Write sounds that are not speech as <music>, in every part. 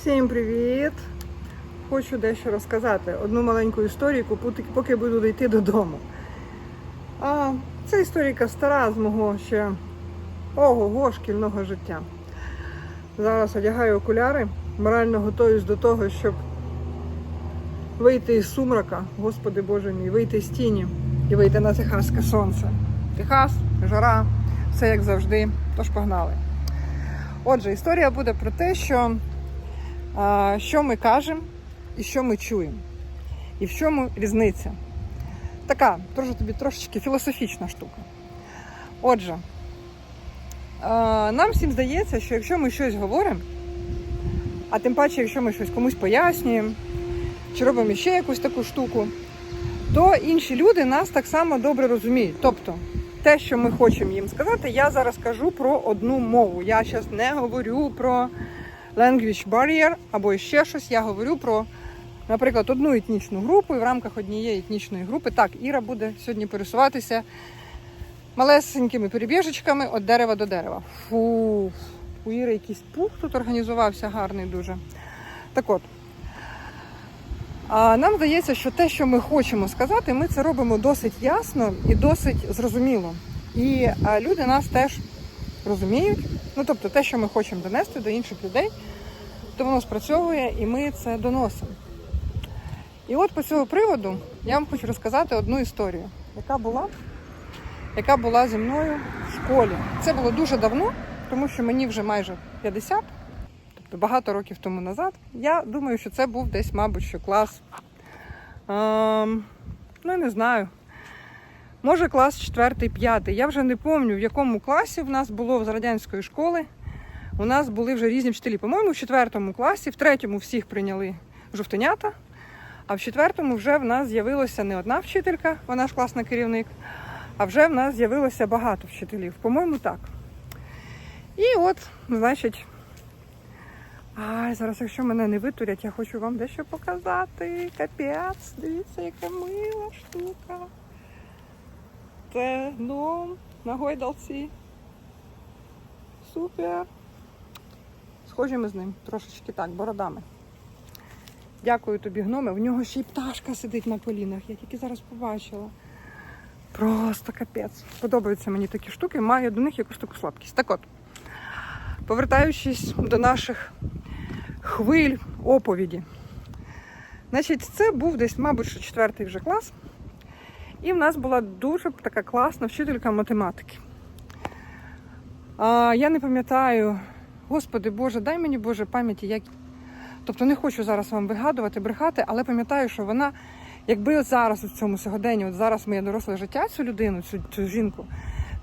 Всім привіт! Хочу дещо розказати. Одну маленьку історійку, поки- буду йти додому. А, це історика стара з мого ще ого-го шкільного життя. Зараз одягаю окуляри, морально готуюсь до того, щоб вийти із сумрака, Господи Боже мій, вийти з тіні і вийти на техаське сонце. Техас, жара, все як завжди. Тож погнали. Отже, історія буде про те, що, що ми кажемо і що ми чуємо. І в чому різниця. Така, теж тобі трошечки філософічна штука. Отже, нам всім здається, що якщо ми щось говоримо, а тим паче, якщо ми щось комусь пояснюємо, чи робимо ще якусь таку штуку, то інші люди нас так само добре розуміють. Тобто, те, що ми хочемо їм сказати, я зараз кажу про одну мову. Я зараз не говорю про language barrier або ще щось. Я говорю про, наприклад, одну етнічну групу, і в рамках однієї етнічної групи так, Іра буде сьогодні пересуватися малесенькими перебіжечками від дерева до дерева. Фу, у Іри якийсь пух тут організувався гарний дуже. Так от. А нам здається, що те, що ми хочемо сказати, ми це робимо досить ясно і досить зрозуміло. І люди нас теж розуміють. Ну, тобто, те, що ми хочемо донести до інших людей, то воно спрацьовує і ми це доносимо. І от по цього приводу я вам хочу розказати одну історію, яка була, яка була зі мною в школі. Це було дуже давно, тому що мені вже майже 50, тобто багато років тому назад. Я думаю, що це був десь, мабуть, що клас. Ем, ну, я не знаю. Може, клас 4-5. Я вже не пам'ятаю, в якому класі в нас було з радянської школи. У нас були вже різні вчителі. По-моєму, в четвертому класі, в третьому всіх прийняли жовтенята, а в четвертому вже в нас з'явилася не одна вчителька, вона ж класний керівник, а вже в нас з'явилося багато вчителів. По-моєму, так. І от, значить, Ай, зараз, якщо мене не витурять, я хочу вам дещо показати. Капець, дивіться, яка мила штука. Це гном на гойдалці. Супер. Схожі ми з ним трошечки так, бородами. Дякую тобі, гноме. В нього ще й пташка сидить на колінах. Я тільки зараз побачила. Просто капець. Подобаються мені такі штуки, маю до них якусь таку слабкість. Так от, повертаючись до наших хвиль оповіді. Значить, це був десь, мабуть, що четвертий вже клас. І в нас була дуже така класна вчителька математики. А, я не пам'ятаю, Господи Боже, дай мені Боже пам'яті, як. Тобто не хочу зараз вам вигадувати, брехати, але пам'ятаю, що вона, якби от зараз у цьому сьогоденні, от зараз моє доросле життя, цю людину, цю, цю жінку,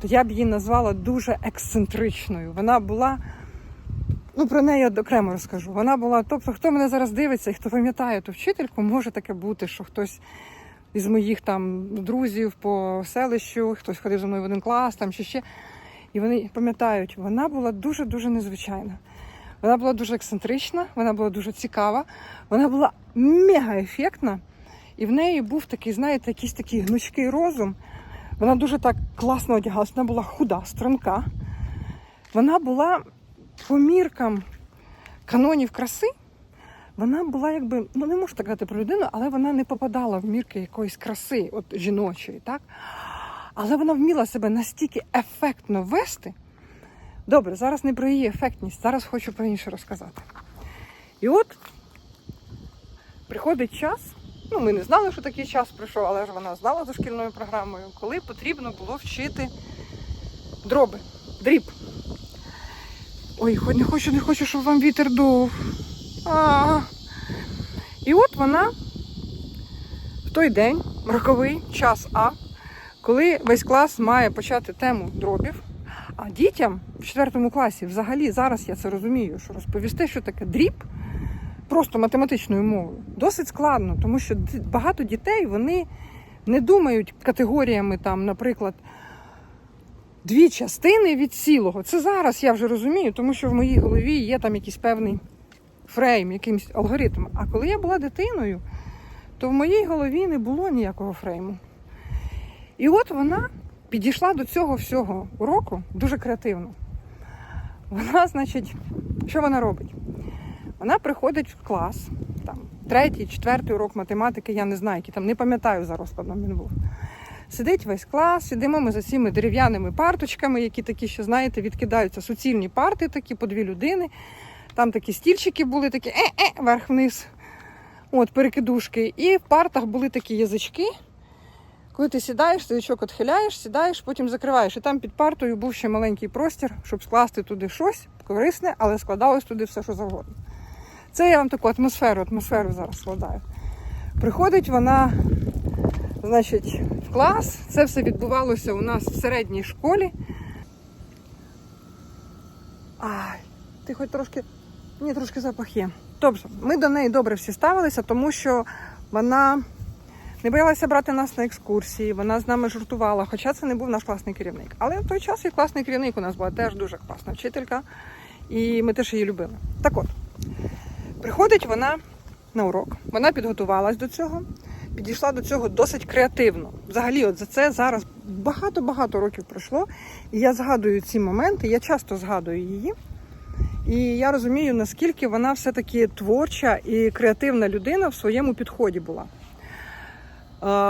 то я б її назвала дуже ексцентричною. Вона була Ну, про неї я окремо розкажу. Вона була, тобто, хто мене зараз дивиться і хто пам'ятає ту вчительку, може таке бути, що хтось із моїх там друзів по селищу, хтось ходив зі мною в один клас там чи ще. І вони пам'ятають, вона була дуже-дуже незвичайна. Вона була дуже ексцентрична, вона була дуже цікава, вона була мега ефектна. І в неї був такий, знаєте, якийсь такий гнучкий розум. Вона дуже так класно одягалась, вона була худа, струнка. Вона була по міркам канонів краси, вона була якби, ну не можу так казати про людину, але вона не попадала в мірки якоїсь краси, от жіночої, так? Але вона вміла себе настільки ефектно вести. Добре, зараз не про її ефектність, зараз хочу про інше розказати. І от приходить час, ну ми не знали, що такий час прийшов, але ж вона знала за шкільною програмою, коли потрібно було вчити дроби, дріб. Ой, хоч не хочу, не хочу, щоб вам вітер дув. І от вона в той день, роковий час А, коли весь клас має почати тему дробів, а дітям в 4 класі взагалі зараз я це розумію, що розповісти, що таке дріб, просто математичною мовою, досить складно, тому що багато дітей вони не думають категоріями, там, наприклад, дві частини від цілого. Це зараз я вже розумію, тому що в моїй голові є там якийсь певний фрейм, якимсь алгоритм. А коли я була дитиною, то в моїй голові не було ніякого фрейму. І от вона підійшла до цього всього уроку дуже креативно. Вона, значить, що вона робить? Вона приходить в клас, там, третій, четвертий урок математики, я не знаю, який там, не пам'ятаю за розкладом він був. Сидить весь клас, сидимо ми за цими дерев'яними парточками, які такі, що знаєте, відкидаються суцільні парти, такі по дві людини. Там такі стільчики були, такі е-е, вверх-вниз. От, перекидушки. І в партах були такі язички. Коли ти сідаєш, язичок відхиляєш, сідаєш, потім закриваєш. І там під партою був ще маленький простір, щоб скласти туди щось корисне, але складалось туди все, що завгодно. Це я вам таку атмосферу, атмосферу зараз складаю. Приходить вона, значить, в клас. Це все відбувалося у нас в середній школі. Ай, ти хоч трошки. Ні, трошки запах є. Тобто, ми до неї добре всі ставилися, тому що вона не боялася брати нас на екскурсії, вона з нами жартувала, хоча це не був наш класний керівник. Але в той час і класний керівник у нас була теж дуже класна вчителька, і ми теж її любили. Так от, приходить вона на урок, вона підготувалась до цього, підійшла до цього досить креативно. Взагалі, от за це зараз багато-багато років пройшло. І я згадую ці моменти, я часто згадую її. І я розумію, наскільки вона все-таки творча і креативна людина в своєму підході була. Е,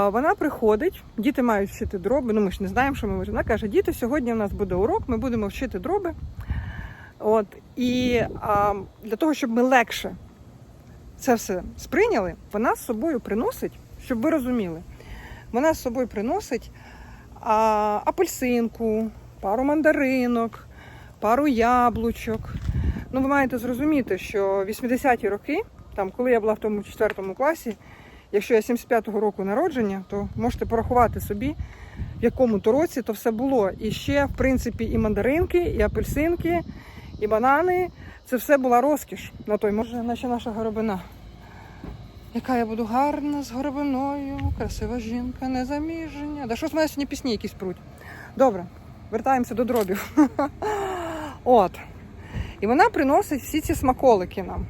Вона приходить, діти мають вчити дроби. Ну ми ж не знаємо, що ми можемо. Вона каже: діти, сьогодні у нас буде урок, ми будемо вчити дроби. От і а, для того, щоб ми легше це все сприйняли, вона з собою приносить, щоб ви розуміли, вона з собою приносить а, апельсинку, пару мандаринок, пару яблучок. Ну, ви маєте зрозуміти, що 80-ті роки, там, коли я була в тому четвертому класі, якщо я 75-го року народження, то можете порахувати собі, в якому то році то все було. І ще, в принципі, і мандаринки, і апельсинки, і банани. Це все була розкіш на той, може, наче наша горобина. Яка я буду гарна з горобиною, красива жінка, незаміження. Да що з мене сьогодні пісні якісь пруть? Добре, вертаємося до дробів. <laughs> От. І вона приносить всі ці смаколики нам.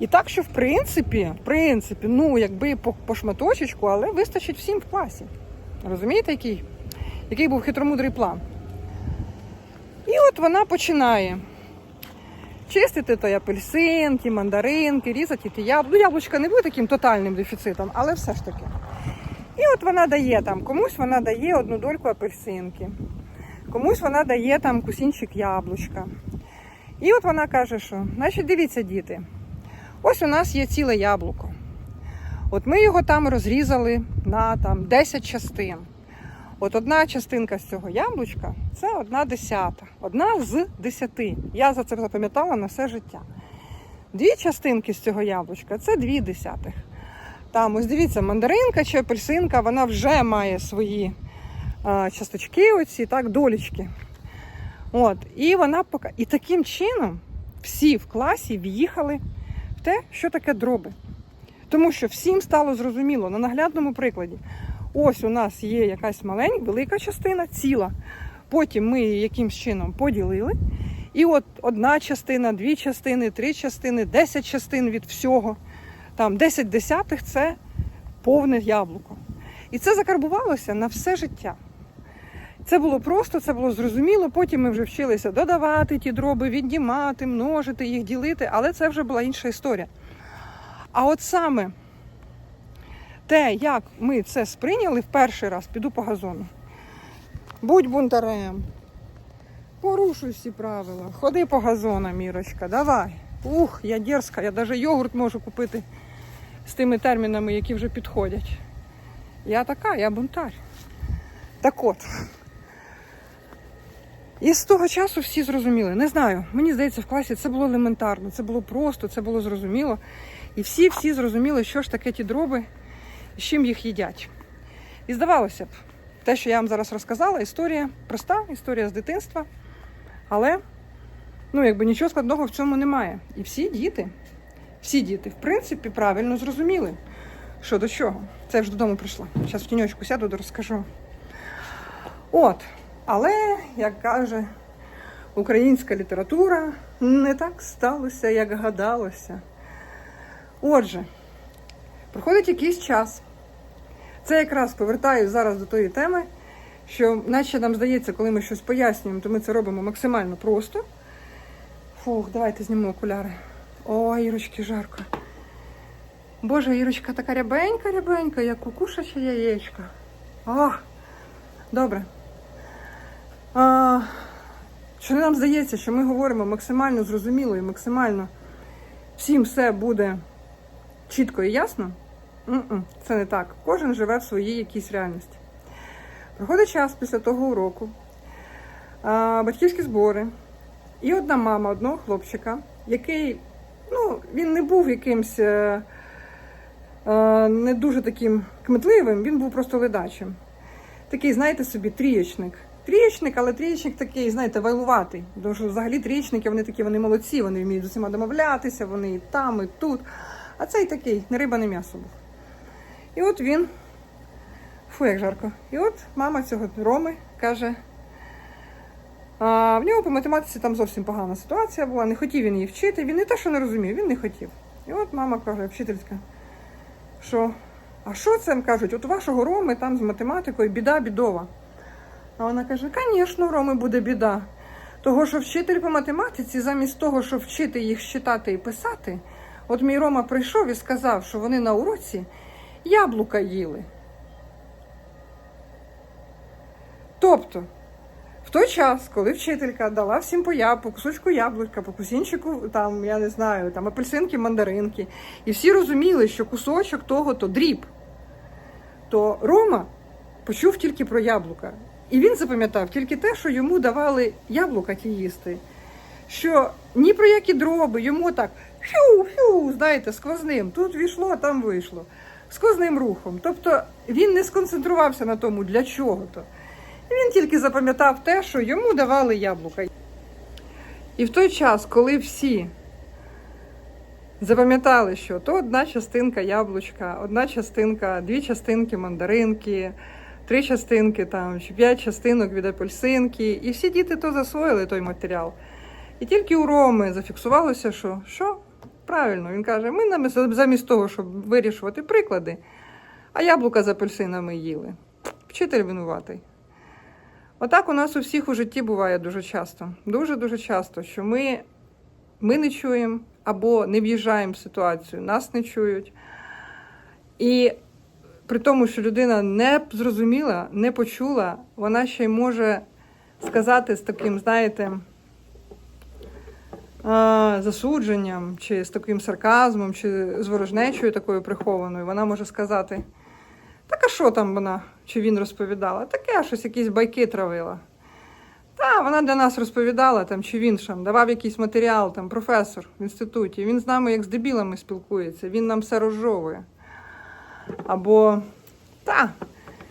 І так, що в принципі, в принципі, ну, якби по, по шматочечку, але вистачить всім в класі. Розумієте, який, який був хитромудрий план? І от вона починає чистити той апельсин, ті мандаринки, різати ті яблука. Ну, яблучка не буде таким тотальним дефіцитом, але все ж таки. І от вона дає там, комусь вона дає одну дольку апельсинки, комусь вона дає там кусінчик яблучка. І от вона каже, що, значить, дивіться, діти, ось у нас є ціле яблуко. От ми його там розрізали на там 10 частин. От одна частинка з цього яблучка це одна десята. Одна з десяти. Я за це запам'ятала на все життя. Дві частинки з цього яблучка це дві десятих. Там, ось дивіться, мандаринка чи апельсинка, вона вже має свої а, часточки, оці, так, долічки. От, і вона пока. І таким чином всі в класі в'їхали в те, що таке дроби. Тому що всім стало зрозуміло на наглядному прикладі. Ось у нас є якась маленька, велика частина, ціла. Потім ми її якимсь чином поділили. І от одна частина, дві частини, три частини, десять частин від всього. Там 10 десятих це повне яблуко. І це закарбувалося на все життя. Це було просто, це було зрозуміло. Потім ми вже вчилися додавати ті дроби, віднімати, множити їх, ділити, але це вже була інша історія. А от саме те, як ми це сприйняли в перший раз, піду по газону. Будь бунтарем. Порушуй всі правила. Ходи по газонам, Мірочка, давай. Ух, я дерзка, я навіть йогурт можу купити з тими термінами, які вже підходять. Я така, я бунтар. Так от. І з того часу всі зрозуміли. Не знаю, мені здається, в класі це було елементарно, це було просто, це було зрозуміло. І всі-всі зрозуміли, що ж таке ті дроби, з чим їх їдять. І здавалося б, те, що я вам зараз розказала, історія проста, історія з дитинства. Але ну, якби нічого складного в цьому немає. І всі діти, всі діти, в принципі, правильно зрозуміли, що до чого. Це я вже додому прийшла. Зараз в тіньочку сяду, розкажу. От. Але, як каже українська література, не так сталося, як гадалося. Отже, проходить якийсь час. Це якраз повертаю зараз до тої теми, що, наче нам здається, коли ми щось пояснюємо, то ми це робимо максимально просто. Фух, давайте знімемо окуляри. Ой, Ірочки, жарко. Боже, Ірочка така рябенька, рябенька, як кукушаче яєчко. Ох, добре. А, що нам здається, що ми говоримо максимально зрозуміло і максимально всім все буде чітко і ясно? М-м, це не так. Кожен живе в своїй якійсь реальності. Проходить час після того уроку, а, батьківські збори, і одна мама одного хлопчика, який, ну, він не був якимсь е, е, не дуже таким кметливим, він був просто ледачим. Такий, знаєте собі, трієчник. Трієчник, але трієчник такий, знаєте, вайлуватий. Тому що взагалі трієчники, вони такі, вони молодці, вони вміють з усіма домовлятися, вони і там, і тут. А цей такий, не риба, не м'ясо був. І от він, фу, як жарко. І от мама цього Роми каже. А, в нього по математиці там зовсім погана ситуація була, не хотів він її вчити. Він не те, що не розумів, він не хотів. І от мама каже, вчительська, що, а що це кажуть? От вашого Роми там з математикою біда бідова. А вона каже: звісно, Роми буде біда. Того, що вчитель по математиці, замість того, щоб вчити їх читати і писати, от мій Рома прийшов і сказав, що вони на уроці яблука їли. Тобто, в той час, коли вчителька дала всім по, по кусочку яблучка, по кусінчику, там, я не знаю, там апельсинки, мандаринки, і всі розуміли, що кусочок того то дріб, то Рома почув тільки про яблука. І він запам'ятав тільки те, що йому давали яблука ті їсти. Що ні про які дроби, йому так фю-фю, знаєте, сквозним. Тут війшло, там вийшло. Сквозним рухом. Тобто він не сконцентрувався на тому, для чого то. Він тільки запам'ятав те, що йому давали яблука. І в той час, коли всі запам'ятали, що то одна частинка яблучка, одна частинка, дві частинки мандаринки, три частинки там, чи п'ять частинок від апельсинки, і всі діти то засвоїли той матеріал. І тільки у Роми зафіксувалося, що що? Правильно, він каже: ми замість того, щоб вирішувати приклади, а яблука з апельсинами їли. Вчитель винуватий. Отак у нас у всіх у житті буває дуже часто. Дуже-дуже часто, що ми, ми не чуємо або не в'їжджаємо в ситуацію, нас не чують. І при тому, що людина не зрозуміла, не почула, вона ще й може сказати з таким, знаєте, засудженням, чи з таким сарказмом, чи з ворожнечою такою прихованою, вона може сказати. Так а що там вона чи він розповідала? Таке щось якісь байки травила. Та, вона для нас розповідала, там, чи він там давав якийсь матеріал, там, професор в інституті. Він з нами як з дебілами спілкується, він нам все розжовує. Або та,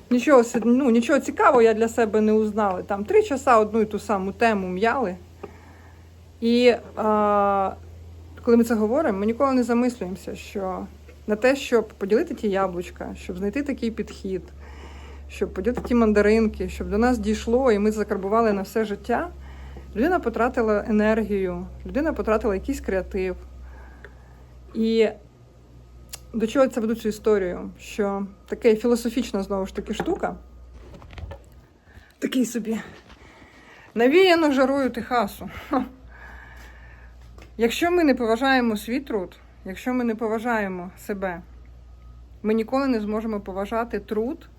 нічого, ну, нічого цікавого я для себе не узнала. Там три часа одну і ту саму тему м'яли. І а, коли ми це говоримо, ми ніколи не замислюємося, що на те, щоб поділити ті яблучка, щоб знайти такий підхід, щоб поділити ті мандаринки, щоб до нас дійшло, і ми закарбували на все життя. Людина потратила енергію, людина потратила якийсь креатив. І до чого це веду цю історію? Що така філософічна знову ж таки штука, такий собі навіяно жарою Техасу. Ха. Якщо ми не поважаємо свій труд, якщо ми не поважаємо себе, ми ніколи не зможемо поважати труд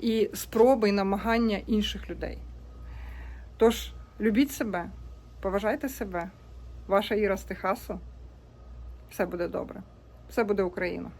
і спроби і намагання інших людей. Тож, любіть себе, поважайте себе, ваша Іра з Техасу, все буде добре, все буде Україна.